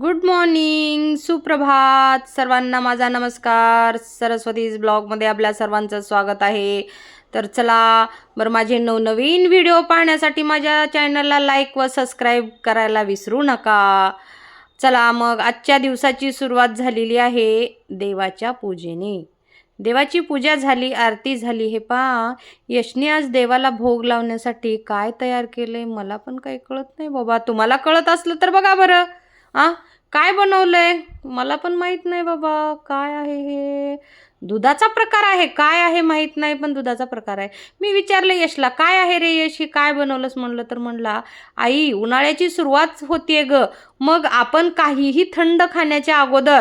Good morning सुप्रभात. सर्वांना माझा नमस्कार. सरस्वतीज ब्लॉगमध्ये आपल्या सर्वांचं स्वागत आहे. तर चला बरं माझे नवनवीन व्हिडिओ पाहण्यासाठी माझ्या चॅनलला लाईक व सबस्क्राईब करायला विसरू नका. चला मग आजच्या दिवसाची सुरुवात झालेली आहे देवाच्या पूजेने. देवाची पूजा झाली आरती झाली. हे पहा यशने आज देवाला भोग लावण्यासाठी काय तयार केले मला पण काही कळत नाही बाबा. तुम्हाला कळत असलं तर बघा बरं. आ काय बनवलंय? मला पण माहीत नाही बाबा काय आहे हे? दुधाचा प्रकार आहे काय आहे माहीत नाही पण दुधाचा प्रकार आहे. मी विचारलं यशला काय आहे रे यश? हे काय बनवलंस? म्हणलं तर म्हणला आई उन्हाळ्याची सुरुवात होतीये ग. मग आपण काहीही थंड खाण्याच्या अगोदर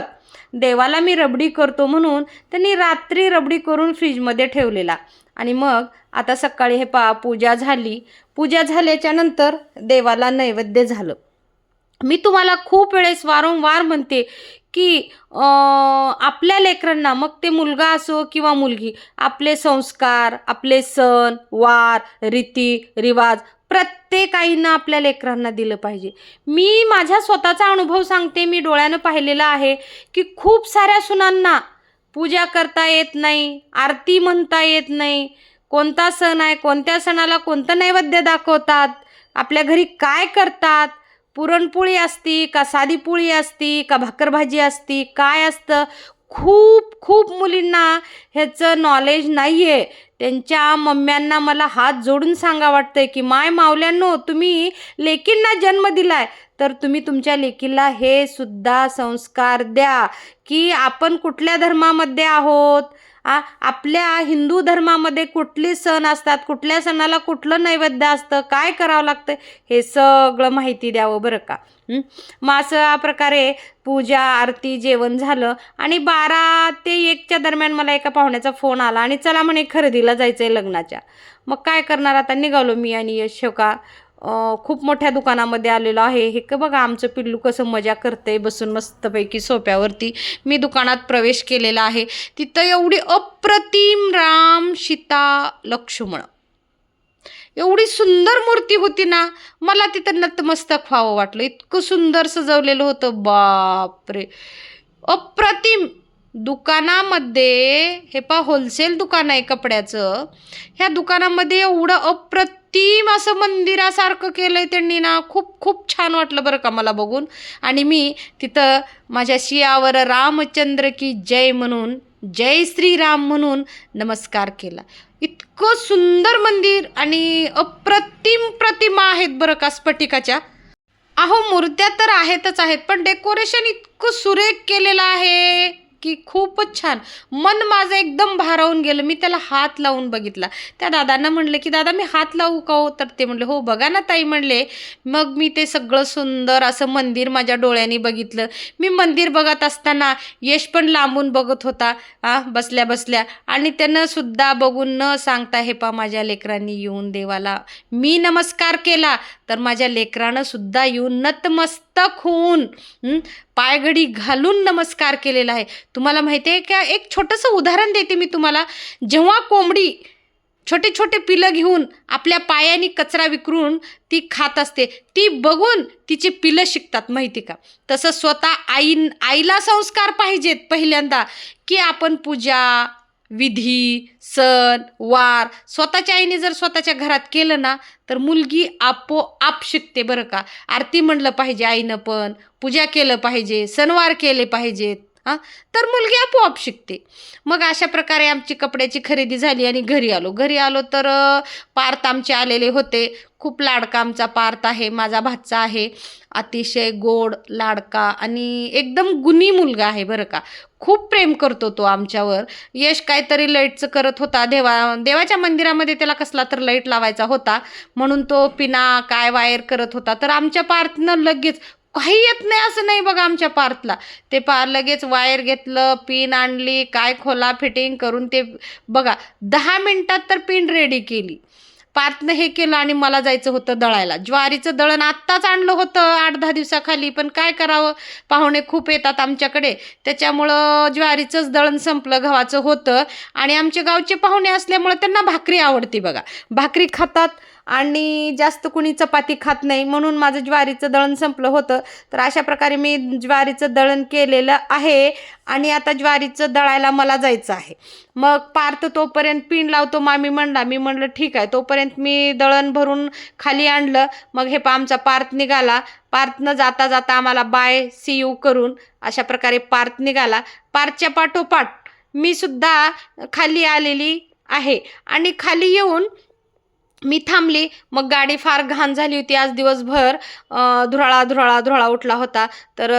देवाला मी रबडी करतो म्हणून त्यांनी रात्री रबडी करून फ्रीजमध्ये ठेवलेला. आणि मग आता सकाळी हे पा पूजा झाली. पूजा झाल्याच्यानंतर देवाला नैवेद्य झालं. मी तुम्हाला खूप वेळेस वारंवार म्हणते की आपल्या लेकरांना मग ते मुलगा असो किंवा मुलगी आपले संस्कार आपले सण वार रीती रिवाज प्रत्येक आपल्या लेकरांना दिलं पाहिजे. मी माझ्या स्वतःचा अनुभव सांगते मी डोळ्यानं पाहिलेला आहे की खूप साऱ्या सुनांना पूजा करता येत नाही आरती म्हणता येत नाही. कोणता सण आहे कोणत्या सणाला कोणतं नैवेद्य दाखवतात आपल्या घरी काय करतात पुरणपोळी असती का साधी पोळी असती का भाकर भाजी असती काय असतं? खूप खूप मुलींना ह्याचं नॉलेज नाही आहे त्यांच्या मम्म्यांना मला हात जोडून सांगा वाटतंय की माय मावल्यांनो तुम्ही लेकींना जन्म दिलाय. तर तुम्ही तुमच्या लेकीला हे सुद्धा संस्कार द्या की आपण कुठल्या धर्मामध्ये आहोत? आ आपल्या हिंदू धर्मामध्ये कुठले सण असतात कुठल्या सणाला कुठलं नैवेद्य असतं काय करावं लागतं हे सगळं माहिती द्यावं बरं का? मग मग हा प्रकारे पूजा आरती जेवण झालं आणि बारा ते एकच्या दरम्यान मला एका पाहुण्याचा फोन आला आणि चला म्हणे खरेदीला जायचं आहे लग्नाच्या. मग काय करणार आता? निघालो मी आणि यश हो का? खूप मोठ्या दुकानामध्ये आलेलो आहे. हे का बघा आमचं पिल्लू कसं मजा करते बसून मस्तपैकी सोप्यावरती मी दुकानात प्रवेश केलेला आहे. तिथं एवढी अप्रतिम राम सीता लक्ष्मण. एवढी सुंदर मूर्ती होती ना मला तिथं नतमस्तक व्हावं वाटलं. इतकं सुंदर सजवलेलं होतं बापरे! अप्रतिम! दुकानामध्ये हे पा होलसेल दुकान आहे कपड्याचं. ह्या दुकानामध्ये एवढं अप्रतिम असं मंदिरासारखं केलं आहे त्यांनी ना. खूप खूप छान वाटलं बरं का मला बघून. आणि मी तिथं माझ्या शियावर रामचंद्र की जय म्हणून जय श्रीराम म्हणून नमस्कार केला. इतकं सुंदर मंदिर आणि अप्रतिम प्रतिमा आहेत बरं का स्फटिकाच्या. अहो मूर्त्या तर आहेतच आहेत पण डेकोरेशन इतकं सुरेख केलेलं आहे. की खूपच छान. मन माझं एकदम भारावून गेलं. मी त्याला हात लावून बघितला. त्या दादांना म्हणलं की दादा मी हात लावू का हो? तर ते म्हणले हो बघा ना ताई म्हणले. मग मी ते सगळं सुंदर असं मंदिर माझ्या डोळ्यांनी बघितलं. मी मंदिर बघत असताना यश पण लांबून बघत होता आ बसल्या बसल्या. आणि त्यानं सुद्धा बघून न सांगता हे पा माझ्या लेकरांनी येऊन देवाला मी नमस्कार केला. तर माझ्या लेकरानं सुद्धा येऊन नतमस्तक होऊन पायघडी घालून नमस्कार केलेला आहे. तुम्हाला माहिती आहे का? एक छोटंसं उदाहरण देते मी तुम्हाला. जेव्हा कोंबडी छोटे छोटे पिलं घेऊन आपल्या पायाने कचरा विकरून ती खात असते ती बघून तिची पिलं शिकतात माहिती का? तसं स्वतः आई आईला संस्कार पाहिजेत पहिल्यांदा की आपण पूजा विधी सण वार स्वतःच्या आईने जर स्वतःच्या घरात केलं ना तर मुलगी आपोआप शिकते बरं का. आरती म्हणलं पाहिजे आईनं पण पूजा केलं पाहिजे सणवार केले पाहिजेत. हां? तर मुलगी आपोआप शिकते. मग अशा प्रकारे आमची कपड्याची खरेदी झाली आणि घरी आलो. घरी आलो तर पार्थ आमचे आलेले होते. खूप लाडका आमचा पार्थ आहे माझा भाचा आहे. अतिशय गोड लाडका आणि एकदम गुणी मुलगा आहे बरं का. खूप प्रेम करतो तो आमच्यावर. यश काहीतरी लाईटचं करत होता. देवा देवाच्या मंदिरामध्ये त्याला कसला तर लाइट लावायचा होता. म्हणून तो पिना काय वायर करत होता. तर आमच्या पार्थनं लगेच काही येत नाही असं नाही बघा आमच्या पार्थला. ते पार लगेच वायर घेतलं पिन आणली काय खोला फिटिंग करून ते बघा दहा मिनटात तर पिन रेडी केली. पार्थनं हे केलं आणि मला जायचं होतं दळायला. ज्वारीचं दळण आत्ताच आणलं होतं आठ दहा दिवसाखाली पण काय करावं? पाहुणे खूप येतात आमच्याकडे. त्याच्यामुळं ज्वारीचंच दळण संपलं गव्हाचं होतं. आणि आमचे गावचे पाहुणे असल्यामुळं त्यांना भाकरी आवडते बघा. भाकरी खातात आणि जास्त कुणी चपाती खात नाही म्हणून माझं ज्वारीचं दळण संपलं होतं. तर अशा प्रकारे मी ज्वारीचं दळण केलेलं आहे आणि आता ज्वारीचं दळायला मला जायचं आहे. मग पार्थ तोपर्यंत पिण लावतो मामी म्हणला. मी म्हणलं ठीक आहे. तोपर्यंत मी दळण भरून खाली आणलं. मग हे पा आमचा पार्थ निघाला. पार्थनं जाता जाता आम्हाला बाय सी यू करून अशा प्रकारे पार्थ निघाला. पार्थच्या पाठोपाठ मी सुद्धा खाली आलेली आहे. आणि खाली येऊन मी थांबली. मग गाडी फार घाण झाली होती. आज दिवसभर धुराळा धुराळा धुराळा उठला होता. तर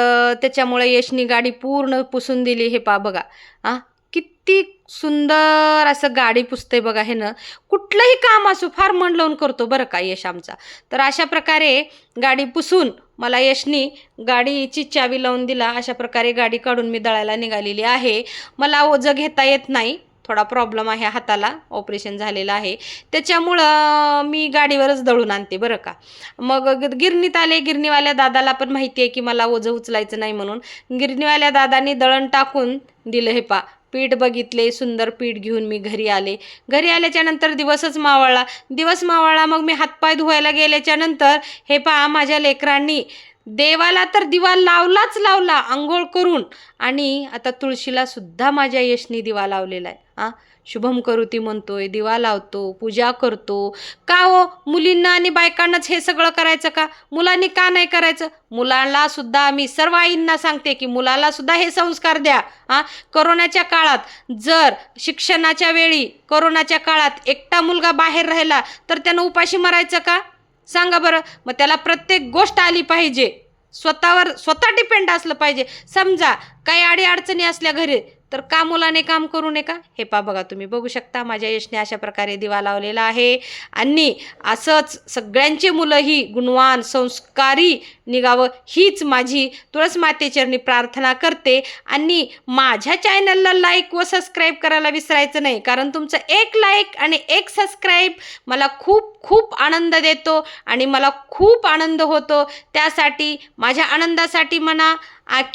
त्याच्यामुळे यशनी गाडी पूर्ण पुसून दिली. हे पा बघा. आ किती सुंदर असं गाडी पुसते बघा हे ना. कुठलंही काम असो फार मन लावून करतो बरं का यश आमचा. तर अशा प्रकारे गाडी पुसून मला यशनी गाडीची चावी लावून दिला. अशा प्रकारे गाडी काढून मी दळायला निघालेली आहे. मला ओझं घेता येत नाही. थोडा प्रॉब्लेम आहे हाताला. ऑपरेशन झालेलं आहे. त्याच्यामुळं मी गाडीवरच दळून आणते बरं का. मग गिरणीत आले. गिरणीवाल्या दादाला पण माहिती आहे की मला ओझं उचलायचं नाही म्हणून. गिरणीवाल्या दादानी दळण टाकून दिलं हे पा पीठ बघितले सुंदर पीठ घेऊन मी घरी आले. घरी आल्याच्यानंतर दिवसच मावळला. दिवस मावळला मग मी हातपाय धुवायला गेल्याच्यानंतर हे पहा माझ्या लेकरांनी देवाला तर दिवा लावलाच लावला आंघोळ करून. आणि आता तुळशीला सुद्धा माझ्या यशनी दिवा लावलेला आहे. हां शुभम करुती म्हणतोय दिवा लावतो पूजा करतो. का हो मुलींना आणि बायकांनाच हे सगळं करायचं का? मुलांनी का नाही करायचं? मुलांना सुद्धा मी सर्व आईंना सांगते की मुलाला सुद्धा हे संस्कार द्या. हां करोनाच्या काळात जर शिक्षणाच्या वेळी करोनाच्या काळात एकटा मुलगा बाहेर राहिला तर त्यानं उपाशी मरायचं का? सांगा बरं. मग त्याला प्रत्येक गोष्ट आली पाहिजे. स्वतःवर स्वतः डिपेंड असलं पाहिजे. समजा काही अडी अडचणी असल्या घरी तर का मुलाने काम करू नये का हे पा बघा तुम्ही बघू शकता माझ्या यशने अशा प्रकारे दिवा लावलेला आहे. आणि असंच सगळ्यांचे मुलं ही गुणवान संस्कारी निघावं हीच माझी तुळस मातेचरणी प्रार्थना करते. आणि माझ्या चॅनलला लाईक व सबस्क्राईब करायला विसरायचं नाही कारण तुमचं एक लाईक आणि एक सबस्क्राईब मला खूप खूप आनंद देतो आणि मला खूप आनंद होतो. त्यासाठी माझ्या आनंदासाठी म्हणा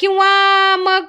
किंवा मग